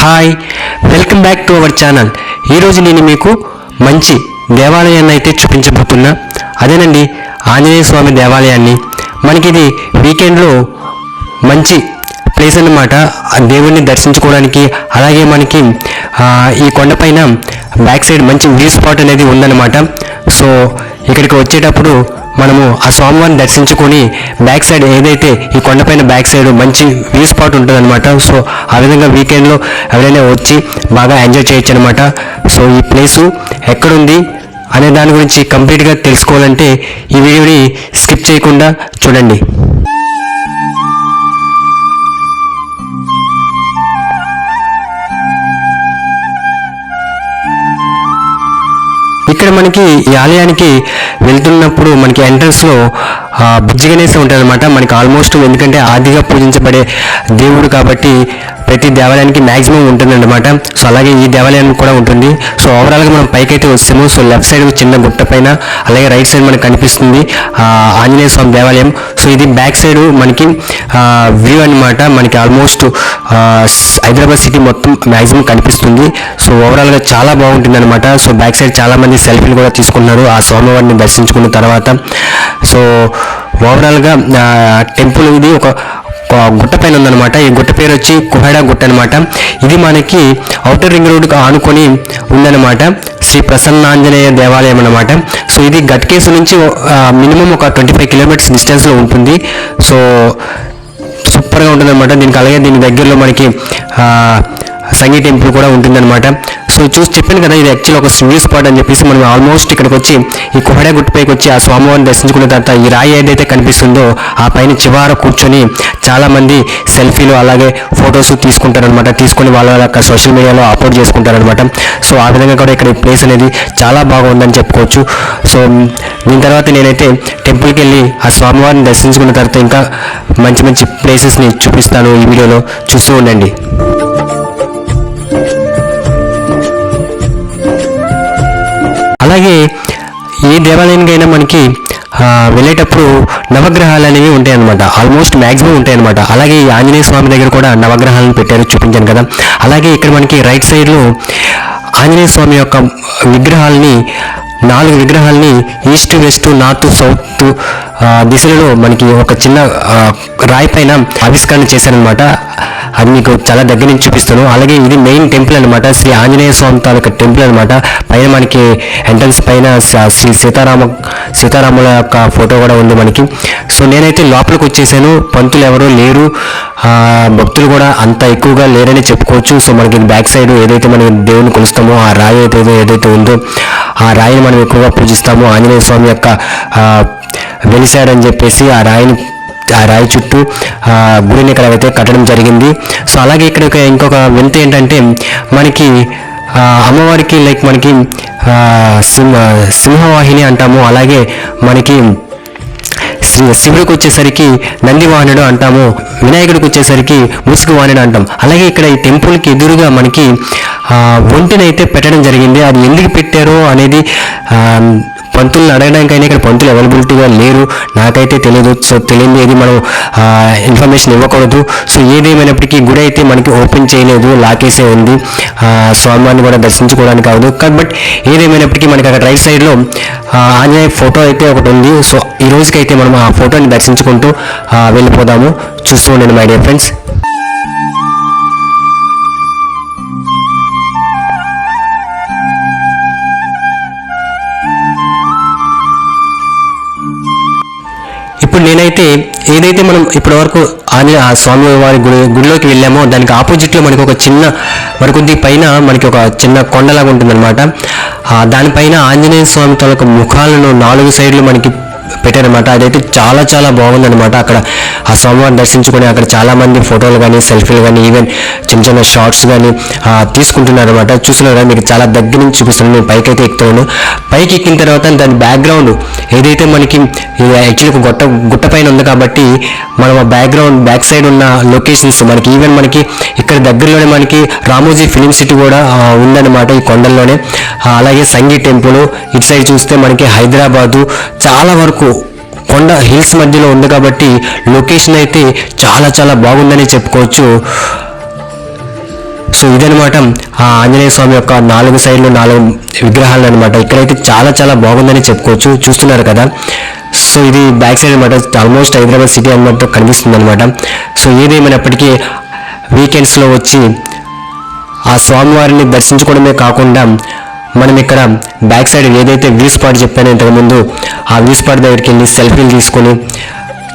Hi welcome back to our channel ఈరోజు నేను మీకు మంచి దేవాలయాన్ని అయితే చూపించబోతున్నా. అదేనండి ఆంజనేయ స్వామి దేవాలయాన్ని. మనకి ఇది వీకెండ్లో మంచి ప్లేస్ అన్నమాట. ఆ దేవుణ్ణి దర్శించుకోవడానికి అలాగే మనకి ఈ కొండపైన బ్యాక్ సైడ్ మంచి వ్యూ స్పాట్ అనేది ఉందన్నమాట. సో ఇక్కడికి వచ్చేటప్పుడు మనము ఆ స్వామివారిని దర్శించుకొని బ్యాక్ సైడ్ ఏదైతే ఈ కొండపైన బ్యాక్ సైడ్ మంచి వ్యూ స్పాట్ ఉంటుందన్నమాట. సో ఆ విధంగా వీకెండ్లో ఎవరైనా వచ్చి బాగా ఎంజాయ్ చేయొచ్చు అనమాట సో ఈ ప్లేసు ఎక్కడుంది అనే దాని గురించి కంప్లీట్గా తెలుసుకోవాలంటే ఈ వీడియోని స్కిప్ చేయకుండా చూడండి. ఇక్కడ మనకి ఈ ఆలయానికి వెళ్తున్నప్పుడు మనకి ఎంట్రన్స్లో బుజ్జి గణేశ ఉంటుంది అనమాట మనకి ఆల్మోస్ట్ ఎందుకంటే ఆదిగా పూజించబడే దేవుడు కాబట్టి ప్రతి దేవాలయానికి మ్యాక్సిమం ఉంటుందన్నమాట. సో అలాగే ఈ దేవాలయానికి కూడా ఉంటుంది. సో ఓవరాల్గా మనం పైకి అయితే వస్తాము సో లెఫ్ట్ సైడ్ చిన్న గుట్ట పైన అలాగే రైట్ సైడ్ మనకి కనిపిస్తుంది ఆంజనేయ స్వామి దేవాలయం. సో ఇది బ్యాక్ సైడ్ మనకి వ్యూ అన్నమాట. మనకి ఆల్మోస్ట్ హైదరాబాద్ సిటీ మొత్తం మ్యాక్సిమం కనిపిస్తుంది. సో ఓవరాల్గా చాలా బాగుంటుంది అనమాట సో బ్యాక్ సైడ్ చాలా మంది సెల్ఫీలు కూడా తీసుకున్నారు. ఆ స్వామివారిని దర్శించుకున్న తర్వాత సో ఓవరాల్గా టెంపుల్ ఇది ఒక గుట్ట పైన ఉందన్నమాట ఈ గుట్ట పేరు వచ్చి కుహెడా గుట్ట అనమాట. ఇది మనకి అవుటర్ రింగ్ రోడ్కి ఆనుకొని ఉందన్నమాట శ్రీ ప్రసన్నాంజనేయ దేవాలయం అన్నమాట సో ఇది గట్కేసు నుంచి మినిమం ఒక ట్వంటీ ఫైవ్ కిలోమీటర్స్ డిస్టెన్స్లో ఉంటుంది. సో సూపర్గా ఉంటుందన్నమాట దీనికి అలాగే దీని దగ్గరలో మనకి సంగీ టెంపుల్ కూడా ఉంటుందన్నమాట సో చూసి చెప్పాను కదా ఇది యాక్చువల్ ఒక వ్యూ స్పాట్ అని చెప్పేసి మనం ఆల్మోస్ట్ ఇక్కడికి వచ్చి ఈ కుహడే గుట్టుపైకి వచ్చి ఆ స్వామివారిని దర్శించుకున్న తర్వాత ఈ రాయి ఏదైతే కనిపిస్తుందో ఆ పైన చివర కూర్చొని చాలామంది సెల్ఫీలు అలాగే ఫొటోస్ తీసుకుంటారనమాట తీసుకొని వాళ్ళ యొక్క సోషల్ మీడియాలో అప్లోడ్ చేసుకుంటారనమాట సో ఆ విధంగా కూడా ఇక్కడ ఈ ప్లేస్ అనేది చాలా బాగుందని చెప్పుకోవచ్చు. సో దీని తర్వాత నేనైతే టెంపుల్కి వెళ్ళి ఆ స్వామివారిని దర్శించుకున్న తర్వాత ఇంకా మంచి మంచి ప్లేసెస్ని చూపిస్తాను ఈ వీడియోలో. చూస్తూ ఉండండి. ఏ దేవాలయానికైనా మనకి వెళ్ళేటప్పుడు నవగ్రహాలు అనేవి ఉంటాయి అనమాట ఆల్మోస్ట్ మ్యాక్సిమం ఉంటాయి అనమాట అలాగే ఈ ఆంజనేయ స్వామి దగ్గర కూడా నవగ్రహాలను పెట్టారు చూపించాను కదా. అలాగే ఇక్కడ మనకి రైట్ సైడ్లో ఆంజనేయ స్వామి యొక్క విగ్రహాలని నాలుగు విగ్రహాలని ఈస్ట్ వెస్ట్ నార్త్ సౌత్ దిశలలో మనకి ఒక చిన్న రాయి పైన ఆవిష్కరణ చేశారనమాట అది మీకు చాలా దగ్గర నుంచి చూపిస్తాను. అలాగే ఇది మెయిన్ టెంపుల్ అనమాట శ్రీ ఆంజనేయ స్వామి తాలూకా టెంపుల్ అనమాట పైన మనకి ఎంట్రన్స్ పైన శ్రీ సీతారామ సీతారాముల యొక్క ఫోటో కూడా ఉంది మనకి. సో నేనైతే లోపలికి వచ్చేసాను. పంతులు ఎవరు లేరు. భక్తులు కూడా అంత ఎక్కువగా లేరని చెప్పుకోవచ్చు. సో మనకి బ్యాక్ సైడ్ ఏదైతే మనం దేవుని కొలుస్తామో ఆ రాయి ఏదైతే ఏదైతే ఉందో ఆ రాయిని మనం ఎక్కువగా పూజిస్తాము. ఆంజనేయ స్వామి యొక్క వెలిసాడని చెప్పేసి ఆ రాయిని ఆ రాయి చుట్టూ గుడిని ఇక్కడ అయితే కట్టడం జరిగింది. సో అలాగే ఇక్కడ ఒక ఇంకొక వింత ఏంటంటే మనకి అమ్మవారికి లైక్ మనకి సింహ సింహవాహిని అంటాము. అలాగే మనకి శ్రీ శివుడికి వచ్చేసరికి నంది వాహనుడు అంటాము. వినాయకుడికి వచ్చేసరికి ముసుగు వాహనుడు అంటాం. అలాగే ఇక్కడ ఈ టెంపుల్కి ఎదురుగా మనకి ఒంటినైతే పెట్టడం జరిగింది. అది ఎందుకు పెట్టారో అనేది పంతులను అడగడానికైనా ఇక్కడ పంతులు అవైలబిలిటీగా లేరు. నాకైతే తెలియదు సో తెలియదు ఏది మనం ఇన్ఫర్మేషన్ ఇవ్వకూడదు. సో ఏదేమైనప్పటికీ గుడి అయితే మనకి ఓపెన్ చేయలేదు. లాకేసే ఉంది. స్వామివారిని కూడా దర్శించుకోవడానికి కాదు బట్ ఏదేమైనప్పటికీ మనకి అక్కడ రైట్ సైడ్లో ఆంజనేయ ఫోటో అయితే ఒకటి ఉంది. సో ఈ రోజుకైతే మనం ఆ ఫోటోని దర్శించుకుంటూ వెళ్ళిపోదాము. చూస్తూ ఉండండి మై డియర్ ఫ్రెండ్స్ ఇప్పుడు నేనైతే ఏదైతే మనం ఇప్పటివరకు ఆంజనేయ ఆ స్వామి వారి గుడి గుడిలోకి వెళ్ళామో దానికి ఆపోజిట్లో మనకి ఒక చిన్న మరికొద్ది పైన మనకి ఒక చిన్న కొండలాగా ఉంటుందన్నమాట. దానిపైన ఆంజనేయ స్వామి తాలూకు ముఖాలను నాలుగు సైడ్లు మనకి పెట్టారనమాట అదైతే చాలా చాలా బాగుందనమాట అక్కడ ఆ స్వామివారిని దర్శించుకొని అక్కడ చాలామంది ఫోటోలు కానీ సెల్ఫీలు కానీ ఈవెన్ చిన్న చిన్న షార్ట్స్ కానీ తీసుకుంటున్నారు అనమాట మీకు చాలా దగ్గర నుంచి చూపిస్తున్నాను. నేను పైకి అయితే ఎక్కుతున్నాను పైకి ఎక్కిన తర్వాత దాని బ్యాక్గ్రౌండ్ ఏదైతే మనకి యాక్చువల్లీ ఒక గుట్ట గుట్ట పైన ఉంది కాబట్టి మనం ఆ బ్యాక్గ్రౌండ్ బ్యాక్ సైడ్ ఉన్న లొకేషన్స్ మనకి ఈవెన్ మనకి ఇక్కడ దగ్గరలోనే మనకి రామోజీ ఫిలిం సిటీ కూడా ఉందన్నమాట ఈ కొండల్లోనే. అలాగే సంగీ టెంపుల్. ఇటు సైడ్ చూస్తే మనకి హైదరాబాదు. చాలా వరకు కొండ హిల్స్ మధ్యలో ఉంది కాబట్టి లొకేషన్ అయితే చాలా చాలా బాగుందని చెప్పుకోవచ్చు. సో ఇదనమాట ఆ ఆంజనేయ స్వామి యొక్క నాలుగు సైడ్లు నాలుగు విగ్రహాలు అనమాట ఇక్కడైతే చాలా చాలా బాగుందని చెప్పుకోవచ్చు. చూస్తున్నారు కదా? సో ఇది బ్యాక్ సైడ్ అనమాట ఆల్మోస్ట్ హైదరాబాద్ సిటీ అనమాట కనిపిస్తుంది అనమాట సో ఏదేమైనప్పటికీ వీకెండ్స్లో వచ్చి ఆ స్వామివారిని దర్శించుకోవడమే కాకుండా మనం ఇక్కడ బ్యాక్ సైడ్ ఏదైతే వ్యూ స్పాట్ చెప్పానో ఇంతకుముందు ఆ వ్యూ స్పాట్ దగ్గరికి వెళ్ళి సెల్ఫీలు తీసుకొని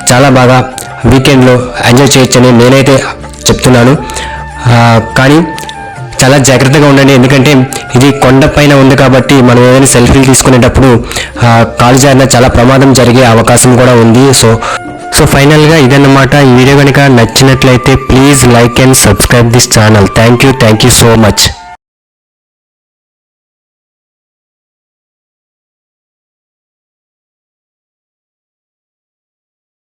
చాలా బాగా వీకెండ్లో ఎంజాయ్ చేయొచ్చని నేనైతే చెప్తున్నాను. కానీ చాలా జాగ్రత్తగా ఉండండి. ఎందుకంటే ఇది కొండ పైన ఉంది కాబట్టి మనం ఏదైనా సెల్ఫీలు తీసుకునేటప్పుడు కాలు జారిన చాలా ప్రమాదం జరిగే అవకాశం కూడా ఉంది. సో సో ఫైనల్గా ఇదన్నమాట. ఈ వీడియో కనుక నచ్చినట్లయితే please like and subscribe this channel thank you thank you so much